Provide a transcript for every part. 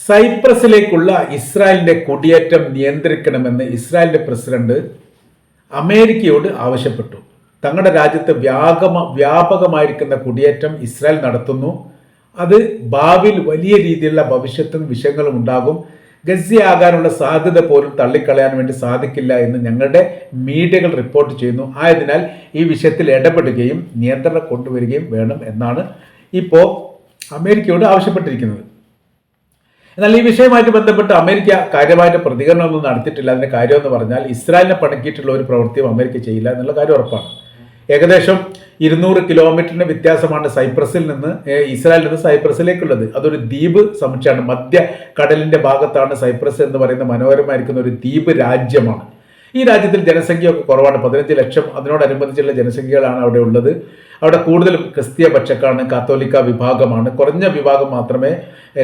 സൈപ്രസിലേക്കുള്ള ഇസ്രായേലിന്റെ കുടിയേറ്റം നിയന്ത്രിക്കണമെന്ന് ഇസ്രായേലിന്റെ പ്രസിഡന്റ് അമേരിക്കയോട് ആവശ്യപ്പെട്ടു. തങ്ങളുടെ രാജ്യത്ത് വ്യാപക വ്യാപകമായിരിക്കുന്ന കുടിയേറ്റം ഇസ്രായേൽ നടത്തുന്നു. അത് ഭാവിയിൽ വലിയ രീതിയിലുള്ള ഭവിഷ്യത്തും വിഷയങ്ങളും ഉണ്ടാകും. ഗസിയാകാനുള്ള സാധ്യത പോലും തള്ളിക്കളയാൻ വേണ്ടി സാധിക്കില്ല എന്ന് ഞങ്ങളുടെ മീഡിയകൾ റിപ്പോർട്ട് ചെയ്യുന്നു. ആയതിനാൽ ഈ വിഷയത്തിൽ ഇടപെടുകയും നിയന്ത്രണം കൊണ്ടുവരികയും വേണം എന്നാണ് ഇപ്പോൾ അമേരിക്കയോട് ആവശ്യപ്പെട്ടിരിക്കുന്നത്. എന്നാൽ ഈ വിഷയവുമായിട്ട് ബന്ധപ്പെട്ട് അമേരിക്ക കാര്യമായിട്ട് പ്രതികരണമൊന്നും നടത്തിയിട്ടില്ല. അതിന്റെ കാര്യം എന്ന് പറഞ്ഞാൽ ഇസ്രായേലിനെ പണക്കിയിട്ടുള്ള ഒരു പ്രവൃത്തിയും അമേരിക്ക ചെയ്യില്ല എന്നുള്ള കാര്യം ഉറപ്പാണ്. ഏകദേശം ഇരുന്നൂറ് കിലോമീറ്ററിന്റെ വ്യത്യാസമാണ് സൈപ്രസിൽ നിന്ന് ഇസ്രായേലിൽ നിന്ന് സൈപ്രസിലേക്കുള്ളത്. അതൊരു ദ്വീപ് സമുച്ചയമാണ്. മധ്യ കടലിന്റെ ഭാഗത്താണ് സൈപ്രസ് എന്ന് പറയുന്ന മനോഹരമായിരിക്കുന്ന ഒരു ദ്വീപ് രാജ്യമാണ്. ഈ രാജ്യത്തിൽ ജനസംഖ്യയൊക്കെ കുറവാണ്. പതിനഞ്ച് ലക്ഷം അതിനോടനുബന്ധിച്ചുള്ള ജനസംഖ്യകളാണ് അവിടെ ഉള്ളത്. അവിടെ കൂടുതലും ക്രിസ്തീയ പക്ഷക്കാണ് കാത്തോലിക്ക വിഭാഗമാണ്. കുറഞ്ഞ വിഭാഗം മാത്രമേ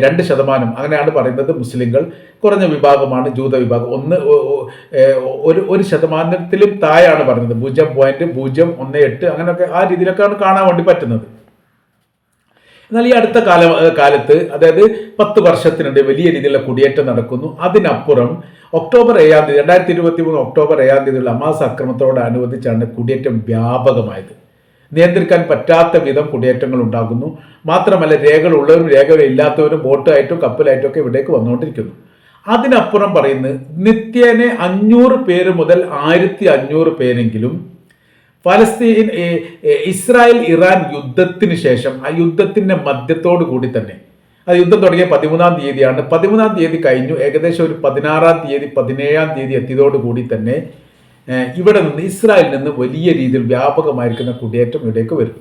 രണ്ട് ശതമാനം അങ്ങനെയാണ് പറയുന്നത് മുസ്ലിങ്ങൾ. കുറഞ്ഞ വിഭാഗമാണ് ജൂത വിഭാഗം. ഒന്ന് ഒരു ഒരു ശതമാനത്തിലും താഴെയാണ് പറയുന്നത് പൂജ്യം പോയിന്റ് പൂജ്യം ഒന്ന് എട്ട് അങ്ങനെയൊക്കെ ആ രീതിയിലൊക്കെയാണ് കാണാൻ വേണ്ടി പറ്റുന്നത്. എന്നാൽ ഈ അടുത്ത കാല കാലത്ത് അതായത് പത്ത് വർഷത്തിനിടെ വലിയ രീതിയിലുള്ള കുടിയേറ്റം നടക്കുന്നു. അതിനപ്പുറം ഒക്ടോബർ ഏഴാം തീയതി രണ്ടായിരത്തി ഇരുപത്തി മൂന്ന് ഒക്ടോബർ ഏഴാം തീയതിയുള്ള അമാസ് ആക്രമണത്തോടനുബന്ധിച്ചാണ് കുടിയേറ്റം വ്യാപകമായത്. നിയന്ത്രിക്കാൻ പറ്റാത്ത വിധം കുടിയേറ്റങ്ങൾ ഉണ്ടാകുന്നു. മാത്രമല്ല രേഖകളുള്ളവരും രേഖകളില്ലാത്തവരും ബോട്ടായിട്ടും കപ്പലായിട്ടും ഒക്കെ ഇവിടേക്ക് വന്നുകൊണ്ടിരിക്കുന്നു. അതിനപ്പുറം പറയുന്നത് നിത്യേനെ അഞ്ഞൂറ് പേര് മുതൽ ആയിരത്തി അഞ്ഞൂറ് പേരെങ്കിലും ഫലസ്തീൻ ഇസ്രായേൽ ഇറാൻ യുദ്ധത്തിന് ശേഷം ആ യുദ്ധത്തിന്റെ മധ്യത്തോടു കൂടി തന്നെ അത് യുദ്ധം തുടങ്ങിയ പതിമൂന്നാം തീയതിയാണ്. പതിമൂന്നാം തീയതി കഴിഞ്ഞു ഏകദേശം ഒരു പതിനാറാം തീയതി പതിനേഴാം തീയതി എത്തിയതോടുകൂടി തന്നെ ഇവിടെ നിന്ന് ഇസ്രായേലിൽ നിന്ന് വലിയ രീതിയിൽ വ്യാപകമായിരിക്കുന്ന കുടിയേറ്റം ഇവിടേക്ക് വരും.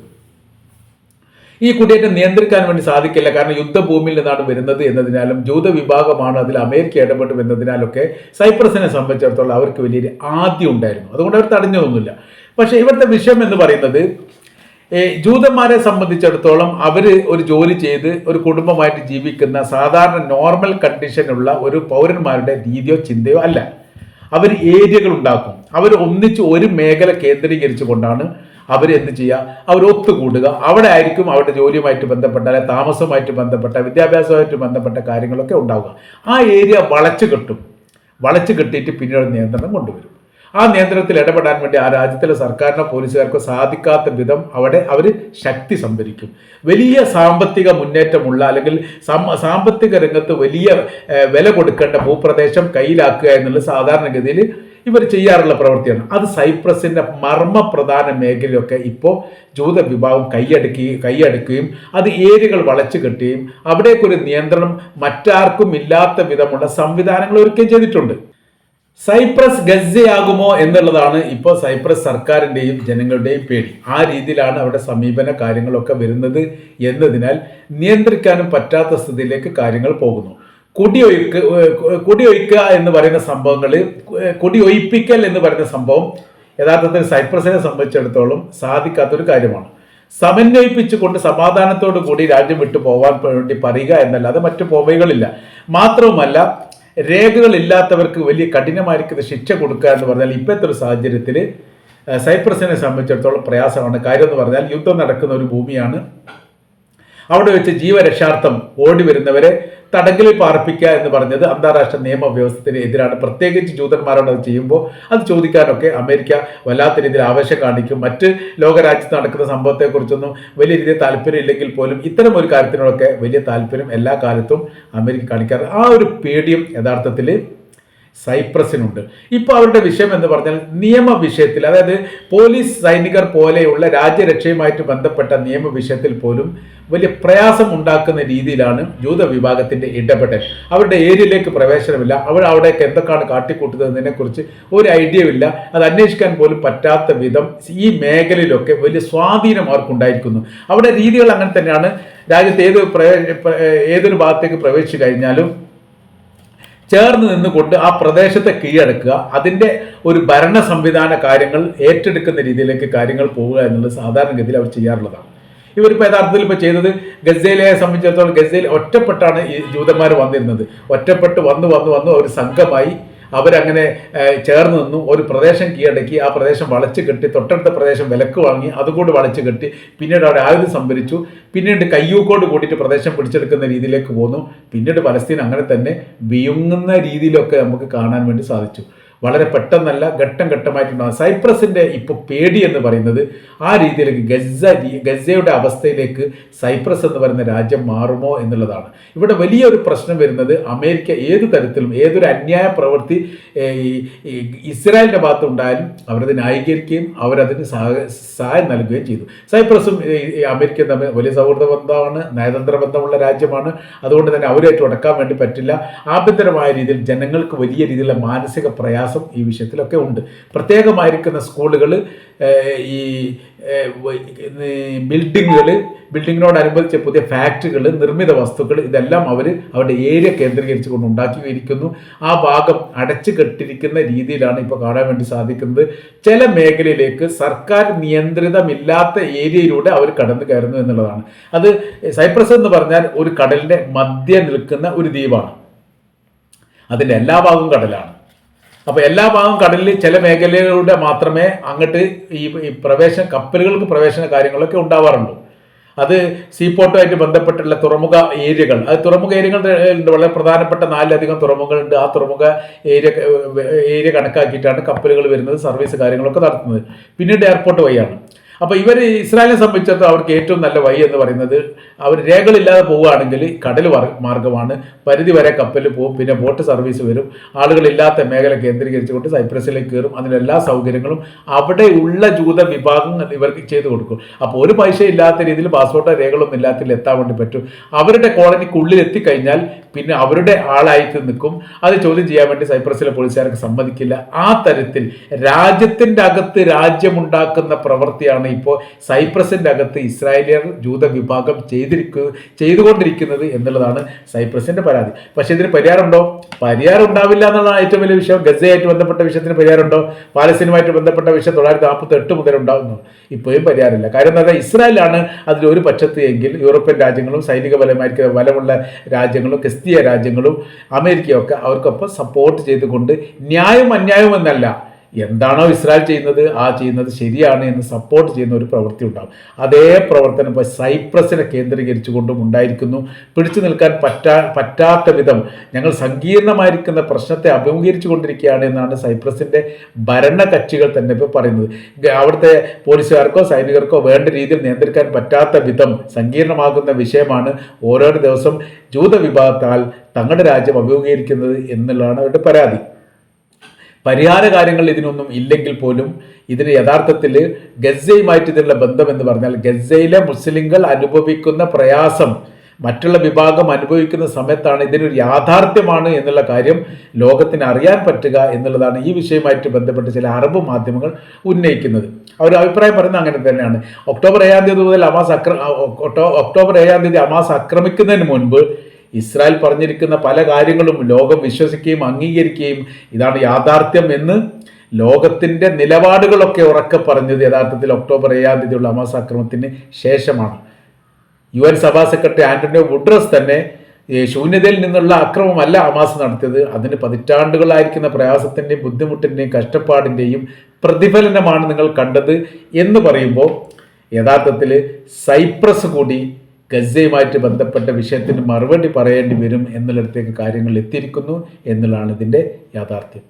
ഈ കുടിയേറ്റം നിയന്ത്രിക്കാൻ വേണ്ടി സാധിക്കില്ല കാരണം യുദ്ധഭൂമിയിൽ നിന്നാണ് വരുന്നത് എന്നതിനാലും ജൂത വിഭാഗമാണ് അതിൽ അമേരിക്ക ഇടപെട്ടു എന്നതിനാലൊക്കെ സൈപ്രസിനെ സംബന്ധിച്ചിടത്തോളം അവർക്ക് വലിയൊരു ആദ്യം ഉണ്ടായിരുന്നു. അതുകൊണ്ട് അവർ തടഞ്ഞതൊന്നുമില്ല. പക്ഷേ ഇവിടുത്തെ വിഷയം എന്ന് പറയുന്നത് ജൂതന്മാരെ സംബന്ധിച്ചിടത്തോളം അവർ ഒരു ജോലി ചെയ്ത് ഒരു കുടുംബമായിട്ട് ജീവിക്കുന്ന സാധാരണ നോർമൽ കണ്ടീഷനുള്ള ഒരു പൗരന്മാരുടെ രീതിയോ ചിന്തയോ അല്ല. അവർ ഏരിയകൾ ഉണ്ടാക്കും. അവർ ഒന്നിച്ച് ഒരു മേഖല കേന്ദ്രീകരിച്ചു കൊണ്ടാണ് അവർ എന്ത് ചെയ്യുക? അവർ ഒത്തുകൂടുക. അവിടെ ആയിരിക്കും അവരുടെ ജോലിയുമായിട്ട് ബന്ധപ്പെട്ട അല്ലെ താമസവുമായിട്ട് ബന്ധപ്പെട്ട വിദ്യാഭ്യാസവുമായിട്ട് ബന്ധപ്പെട്ട കാര്യങ്ങളൊക്കെ ഉണ്ടാവുക. ആ ഏരിയ വളച്ചു കെട്ടും. വളച്ചു കെട്ടിയിട്ട് പിന്നീട് നിയന്ത്രണം കൊണ്ടുവരും. ആ നിയന്ത്രണത്തിൽ ഇടപെടാൻ വേണ്ടി ആ രാജ്യത്തിലെ സർക്കാരിനോ പോലീസുകാർക്കോ സാധിക്കാത്ത വിധം അവിടെ അവർ ശക്തി സംഭരിക്കും. വലിയ സാമ്പത്തിക മുന്നേറ്റമുള്ള അല്ലെങ്കിൽ സാമ്പത്തിക രംഗത്ത് വലിയ വില കൊടുക്കേണ്ട ഭൂപ്രദേശം കയ്യിലാക്കുക എന്നുള്ള സാധാരണഗതിയിൽ ഇവർ ചെയ്യാറുള്ള പ്രവൃത്തിയാണ്. അത് സൈപ്രസിന്റെ മർമ്മപ്രധാന മേഖലയൊക്കെ ഇപ്പോൾ ജൂത വിഭാഗം കൈയടക്കുകയും കൈയടക്കുകയും അത് ഏരിയകൾ വളച്ചു കെട്ടുകയും അവിടേക്കൊരു നിയന്ത്രണം മറ്റാർക്കും ഇല്ലാത്ത വിധമുള്ള സംവിധാനങ്ങൾ ഒരുക്കുകയും ചെയ്തിട്ടുണ്ട്. സൈപ്രസ് ഗസയാകുമോ എന്നുള്ളതാണ് ഇപ്പോൾ സൈപ്രസ് സർക്കാരിന്റെയും ജനങ്ങളുടെയും പേടി. ആ രീതിയിലാണ് അവിടെ സമീപന കാര്യങ്ങളൊക്കെ വരുന്നത് എന്നതിനാൽ നിയന്ത്രിക്കാനും പറ്റാത്ത സ്ഥിതിയിലേക്ക് കാര്യങ്ങൾ പോകുന്നു. കുടിയൊഴുക്ക് കുടിയൊഴിക്കുക എന്ന് പറയുന്ന സംഭവങ്ങൾ കുടിയൊഴിപ്പിക്കൽ എന്ന് പറയുന്ന സംഭവം യഥാർത്ഥത്തിൽ സൈപ്രസിനെ സംബന്ധിച്ചിടത്തോളം സാധിക്കാത്തൊരു കാര്യമാണ്. സമന്വയിപ്പിച്ചുകൊണ്ട് സമാധാനത്തോടു കൂടി രാജ്യം വിട്ടു പോകാൻ വേണ്ടി പറയുക എന്നല്ലാതെ മറ്റു പോവൈകളില്ല. മാത്രവുമല്ല രേഖകളില്ലാത്തവർക്ക് വലിയ കഠിനമായിരിക്കുന്ന ശിക്ഷ കൊടുക്കുക എന്ന് പറഞ്ഞാൽ ഇപ്പോഴത്തെ ഒരു സാഹചര്യത്തിൽ സൈപ്രസിനെ സംബന്ധിച്ചിടത്തോളം പ്രയാസമാണ്. കാര്യം എന്ന് പറഞ്ഞാൽ യുദ്ധം നടക്കുന്ന ഒരു ഭൂമിയാണ് അവിടെ വെച്ച് ജീവരക്ഷാർത്ഥം ഓടി വരുന്നവരെ തടങ്കലിൽ പാർപ്പിക്കുക എന്ന് പറഞ്ഞത് അന്താരാഷ്ട്ര നിയമവ്യവസ്ഥത്തിന് എതിരാണ്. പ്രത്യേകിച്ച് ജൂതന്മാരോട് അത് ചെയ്യുമ്പോൾ അത് ചോദിക്കാനൊക്കെ അമേരിക്ക വല്ലാത്ത രീതിയിൽ ആവേശം കാണിക്കും. മറ്റ് ലോകരാജ്യത്ത് നടക്കുന്ന സംഭവത്തെക്കുറിച്ചൊന്നും വലിയ രീതിയിൽ താല്പര്യം ഇല്ലെങ്കിൽ പോലും ഇത്തരം ഒരു കാര്യത്തിനോടൊക്കെ വലിയ താല്പര്യം എല്ലാ കാലത്തും അമേരിക്ക കാണിക്കാറ്. ആ ഒരു പേടിയും യഥാർത്ഥത്തിൽ സൈപ്രസിനുണ്ട്. ഇപ്പോൾ അവരുടെ വിഷയം എന്ന് പറഞ്ഞാൽ നിയമ വിഷയത്തിൽ അതായത് പോലീസ് സൈനികർ പോലെയുള്ള രാജ്യരക്ഷയുമായിട്ട് ബന്ധപ്പെട്ട നിയമ വിഷയത്തിൽ പോലും വലിയ പ്രയാസം ഉണ്ടാക്കുന്ന രീതിയിലാണ് ജൂത വിഭാഗത്തിന്റെ ഇടപെടൽ. അവരുടെ ഏരിയയിലേക്ക് പ്രവേശനമില്ല. അവർ അവിടേക്ക് എന്തൊക്കെയാണ് കാട്ടിക്കൂട്ടുന്നതിനെക്കുറിച്ച് ഒരു ഐഡിയ ഇല്ല. അത് അന്വേഷിക്കാൻ പോലും പറ്റാത്ത വിധം ഈ മേഖലയിലൊക്കെ വലിയ സ്വാധീനം അവർക്കുണ്ടായിരിക്കുന്നു. അവിടെ രീതികൾ അങ്ങനെ തന്നെയാണ്. രാജ്യത്ത് ഏത് ഏതൊരു ഭാഗത്തേക്ക് പ്രവേശിച്ചു കഴിഞ്ഞാലും ചേർന്ന് നിന്നുകൊണ്ട് ആ പ്രദേശത്തെ കീഴടക്കുക അതിന്റെ ഒരു ഭരണ സംവിധാന കാര്യങ്ങൾ ഏറ്റെടുക്കുന്ന രീതിയിലേക്ക് കാര്യങ്ങൾ പോവുക എന്നുള്ളത് സാധാരണഗതിയിൽ അവർ ചെയ്യാറുള്ളതാണ്. ഇവരിപ്പോൾ യഥാർത്ഥത്തിൽ ഇപ്പോൾ ചെയ്തത് ഗസയിലെ സംബന്ധിച്ചിടത്തോളം ഗസയിൽ ഒറ്റപ്പെട്ടാണ് ഈ ജൂതന്മാർ വന്നിരുന്നത്. ഒറ്റപ്പെട്ട് വന്ന് വന്ന് വന്ന് ഒരു സംഘമായി അവരങ്ങനെ ചേർന്ന് നിന്നു. ഒരു പ്രദേശം കീഴടക്കി ആ പ്രദേശം വളച്ച് കെട്ടി തൊട്ടടുത്ത പ്രദേശം വിലക്ക് വാങ്ങി അതുകൂടി വളച്ച് കെട്ടി പിന്നീട് അവിടെ ആയുധം സംഭരിച്ചു. പിന്നീട് കയ്യൂക്കോട് കൂട്ടിയിട്ട് പ്രദേശം പിടിച്ചെടുക്കുന്ന രീതിയിലേക്ക് പോന്നു. പിന്നീട് പലസ്തീൻ അങ്ങനെ തന്നെ വിയുങ്ങുന്ന രീതിയിലൊക്കെ നമുക്ക് കാണാൻ വേണ്ടി സാധിച്ചു. വളരെ പെട്ടെന്നല്ല ഘട്ടം ഘട്ടമായിട്ടുണ്ടാകും സൈപ്രസിന്റെ ഇപ്പോൾ പേടി എന്ന് പറയുന്നത് ആ രീതിയിലേക്ക് ഗസ ഗസയുടെ അവസ്ഥയിലേക്ക് സൈപ്രസ് എന്ന് പറയുന്ന രാജ്യം മാറുമോ എന്നുള്ളതാണ്. ഇവിടെ വലിയൊരു പ്രശ്നം വരുന്നത് അമേരിക്ക ഏത് തരത്തിലും ഏതൊരു അന്യായ പ്രവൃത്തി ഇസ്രായേലിന്റെ ഈ ഈ ഇസ്രായേലിന്റെ ഭാഗത്ത് ഉണ്ടായാലും അവരത് ന്യായീകരിക്കുകയും അവരതിന് സഹ- സഹായം നൽകുകയും ചെയ്തു. സൈപ്രസും അമേരിക്കയും തമ്മിൽ വലിയ സൗഹൃദ ബന്ധമാണ് നയതന്ത്ര ബന്ധമുള്ള രാജ്യമാണ്. അതുകൊണ്ട് തന്നെ അവരായിട്ട് ഉടക്കാൻ വേണ്ടി പറ്റില്ല. ആഭ്യന്തരമായ രീതിയിൽ ജനങ്ങൾക്ക് വലിയ രീതിയിലുള്ള മാനസിക പ്രയാസം ഈ വിഷയത്തിലൊക്കെ ഉണ്ട്. പ്രത്യേകമായിരിക്കുന്ന സ്കൂളുകൾ ഈ ബിൽഡിങ്ങുകൾ ബിൽഡിങ്ങിനോടനുബന്ധിച്ച പുതിയ ഫാക്ടറികൾ നിർമ്മിത വസ്തുക്കൾ ഇതെല്ലാം അവർ അവരുടെ ഏരിയ കേന്ദ്രീകരിച്ച് കൊണ്ട് ഉണ്ടാക്കിയിരിക്കുന്നു. ആ ഭാഗം അടച്ചു കെട്ടിരിക്കുന്ന രീതിയിലാണ് ഇപ്പോൾ കാണാൻ വേണ്ടി സാധിക്കുന്നത്. ചില മേഖലയിലേക്ക് സർക്കാർ നിയന്ത്രിതമില്ലാത്ത ഏരിയയിലൂടെ അവർ കടന്നു കയറുന്നു എന്നുള്ളതാണ്. അത് സൈപ്രസ് എന്ന് പറഞ്ഞാൽ ഒരു കടലിന്റെ മധ്യ നിൽക്കുന്ന ഒരു ദ്വീപാണ്. അതിന്റെ എല്ലാ ഭാഗവും കടലാണ്. അപ്പോൾ എല്ലാ ഭാഗവും കടലിൽ ചില മേഖലകളുടെ മാത്രമേ അങ്ങോട്ട് ഈ പ്രവേശന കപ്പലുകൾക്ക് പ്രവേശന കാര്യങ്ങളൊക്കെ ഉണ്ടാവാറുള്ളൂ അത് സീപോർട്ടുമായിട്ട് ബന്ധപ്പെട്ടുള്ള തുറമുഖ ഏരിയകൾ. അത് തുറമുഖ ഏരിയകൾ ഉണ്ട് വളരെ പ്രധാനപ്പെട്ട നാലിലധികം തുറമുഖങ്ങളുണ്ട് ആ തുറമുഖ ഏരിയ ഏരിയ കണക്കാക്കിയിട്ടാണ് കപ്പലുകൾ വരുന്നത് സർവീസ് കാര്യങ്ങളൊക്കെ നടത്തുന്നത്. പിന്നീട് എയർപോർട്ട് വഴിയാണ്. അപ്പോൾ ഇവർ ഇസ്രായേലിനെ സംബന്ധിച്ചിടത്തോളം അവർക്ക് ഏറ്റവും നല്ല വഴി എന്ന് പറയുന്നത് അവർ രേഖകളില്ലാതെ പോവുകയാണെങ്കിൽ കടൽ മാർ- മാർഗമാണ്. പരിധി വരെ കപ്പലിൽ പോകും. പിന്നെ ബോട്ട് സർവീസ് വരും. ആളുകളില്ലാത്ത മേഖല കേന്ദ്രീകരിച്ചുകൊണ്ട് സൈപ്രസിലേക്ക് കയറും. അതിന് എല്ലാ സൗകര്യങ്ങളും അവിടെ ഉള്ള ജൂത വിഭാഗങ്ങൾ ഇവർക്ക് ചെയ്തു കൊടുക്കും. അപ്പോൾ ഒരു പൈസ ഇല്ലാത്ത രീതിയിൽ പാസ്പോർട്ടോ രേഖകളൊന്നും ഇല്ലാത്ത രീതിയിൽ എത്താൻ വേണ്ടി പറ്റും. അവരുടെ കോളനിക്കുള്ളിൽ എത്തിക്കഴിഞ്ഞാൽ പിന്നെ അവരുടെ ആളായിട്ട് നിൽക്കും. അത് ചോദ്യം ചെയ്യാൻ വേണ്ടി സൈപ്രസിലെ പോലീസുകാർക്ക് സമ്മതിക്കില്ല. ആ തരത്തിൽ രാജ്യത്തിന്റെ അകത്ത് രാജ്യമുണ്ടാക്കുന്ന പ്രവൃത്തിയാണ് ഇപ്പോൾ സൈപ്രസിന്റെ അകത്ത് ഇസ്രായേലിയർ ജൂത വിഭാഗം ചെയ്തിരിക്കുക ചെയ്തുകൊണ്ടിരിക്കുന്നത് എന്നുള്ളതാണ് സൈപ്രസിന്റെ പരാതി. പക്ഷേ ഇതിന് പരിഹാരമുണ്ടോ? പരിഹാരം ഉണ്ടാവില്ല എന്നുള്ളതാണ് ഏറ്റവും വലിയ വിഷയം. ഗസയായിട്ട് ബന്ധപ്പെട്ട വിഷയത്തിന് പരിഹാരമുണ്ടോ? പാലസ്തീനുമായിട്ട് ബന്ധപ്പെട്ട വിഷയം തൊള്ളായിരത്തി നാൽപ്പത്തി എട്ട് മുതൽ ഉണ്ടാകുന്നു ഇപ്പോഴും പരിഹാരമില്ല. കാരണം എന്താ പറയുക ഇസ്രായേലാണ് അതിൽ ഒരു പക്ഷത്ത് എങ്കിൽ യൂറോപ്യൻ രാജ്യങ്ങളും സൈനിക ബലമായിരിക്കും ബലമുള്ള രാജ്യങ്ങളും ക്രിസ്തീയ രാജ്യങ്ങളും അമേരിക്കയൊക്കെ അവർക്കൊപ്പം സപ്പോർട്ട് ചെയ്തുകൊണ്ട് ന്യായം അന്യായം എന്നല്ല എന്താണോ ഇസ്രായേൽ ചെയ്യുന്നത് ആ ചെയ്യുന്നത് ശരിയാണ് എന്ന് സപ്പോർട്ട് ചെയ്യുന്ന ഒരു പ്രവൃത്തി ഉണ്ടാകും അതേ പ്രവർത്തനം ഇപ്പോൾ സൈപ്രസിനെ കേന്ദ്രീകരിച്ചുകൊണ്ടും ഉണ്ടായിരിക്കുന്നു. പിടിച്ചു നിൽക്കാൻ പറ്റാ പറ്റാത്ത വിധം ഞങ്ങൾ സങ്കീർണമായിരിക്കുന്ന പ്രശ്നത്തെ അഭിമുഖീകരിച്ചു കൊണ്ടിരിക്കുകയാണ് എന്നാണ് സൈപ്രസിന്റെ ഭരണകക്ഷികൾ തന്നെ ഇപ്പോൾ പറയുന്നത്. അവിടുത്തെ പോലീസുകാർക്കോ സൈനികർക്കോ വേണ്ട രീതിയിൽ നിയന്ത്രിക്കാൻ പറ്റാത്ത വിധം സങ്കീർണമാകുന്ന വിഷയമാണ് ഓരോരോ ദിവസം ജൂത വിഭാഗത്താൽ തങ്ങളുടെ രാജ്യം അഭിമുഖീകരിക്കുന്നത് എന്നുള്ളതാണ് അവരുടെ പരാതി. പരിഹാര കാര്യങ്ങൾ ഇതിനൊന്നും ഇല്ലെങ്കിൽ പോലും ഇതിന് യഥാർത്ഥത്തിൽ ഗസയുമായിട്ട് ഇതിനുള്ള ബന്ധം എന്ന് പറഞ്ഞാൽ ഗസയിലെ മുസ്ലിങ്ങൾ അനുഭവിക്കുന്ന പ്രയാസം മറ്റുള്ള വിഭാഗം അനുഭവിക്കുന്ന സമയത്താണ് ഇതിനൊരു യാഥാർത്ഥ്യമാണ് എന്നുള്ള കാര്യം ലോകത്തിന് അറിയാൻ പറ്റുക എന്നുള്ളതാണ് ഈ വിഷയവുമായിട്ട് ബന്ധപ്പെട്ട് ചില അറബ് മാധ്യമങ്ങൾ ഉന്നയിക്കുന്നത്. അവർ അഭിപ്രായം പറയുന്നത് അങ്ങനെ തന്നെയാണ്. ഒക്ടോബർ ഏഴാം തീയതി മുതൽ അമാസ് അക്ര ഒക്ടോ- ഒക്ടോബർ ഏഴാം തീയതി അമാസ് ആക്രമിക്കുന്നതിന് മുൻപ് ഇസ്രായേൽ പറഞ്ഞിരിക്കുന്ന പല കാര്യങ്ങളും ലോകം വിശ്വസിക്കുകയും അംഗീകരിക്കുകയും ഇതാണ് യാഥാർത്ഥ്യം എന്ന് ലോകത്തിന്റെ നിലപാടുകളൊക്കെ ഉറക്കെ പറഞ്ഞത് യഥാർത്ഥത്തിൽ ഒക്ടോബർ ഏഴാം തീയതിയുള്ള അമാസ് ആക്രമണത്തിന് ശേഷമാണ്. യു എൻ സഭാ സെക്രട്ടറി ആന്റണിയോ വുഡ്രസ് തന്നെ ശൂന്യതയിൽ നിന്നുള്ള അക്രമമല്ല അമാസ് നടത്തിയത്. അതിന് പതിറ്റാണ്ടുകളായിരിക്കുന്ന പ്രയാസത്തിന്റെയും ബുദ്ധിമുട്ടിന്റെയും കഷ്ടപ്പാടിന്റെയും പ്രതിഫലനമാണ് നിങ്ങൾ കണ്ടത് എന്ന് പറയുമ്പോൾ യഥാർത്ഥത്തിൽ സൈപ്രസ് കൂടി ഗസയുമായിട്ട് ബന്ധപ്പെട്ട വിഷയത്തിന് മറുപടി പറയേണ്ടി വരും എന്നുള്ളിടത്തേക്ക് കാര്യങ്ങൾ എത്തിയിരിക്കുന്നു എന്നുള്ളതാണ് ഇതിന്റെ യാഥാർത്ഥ്യം.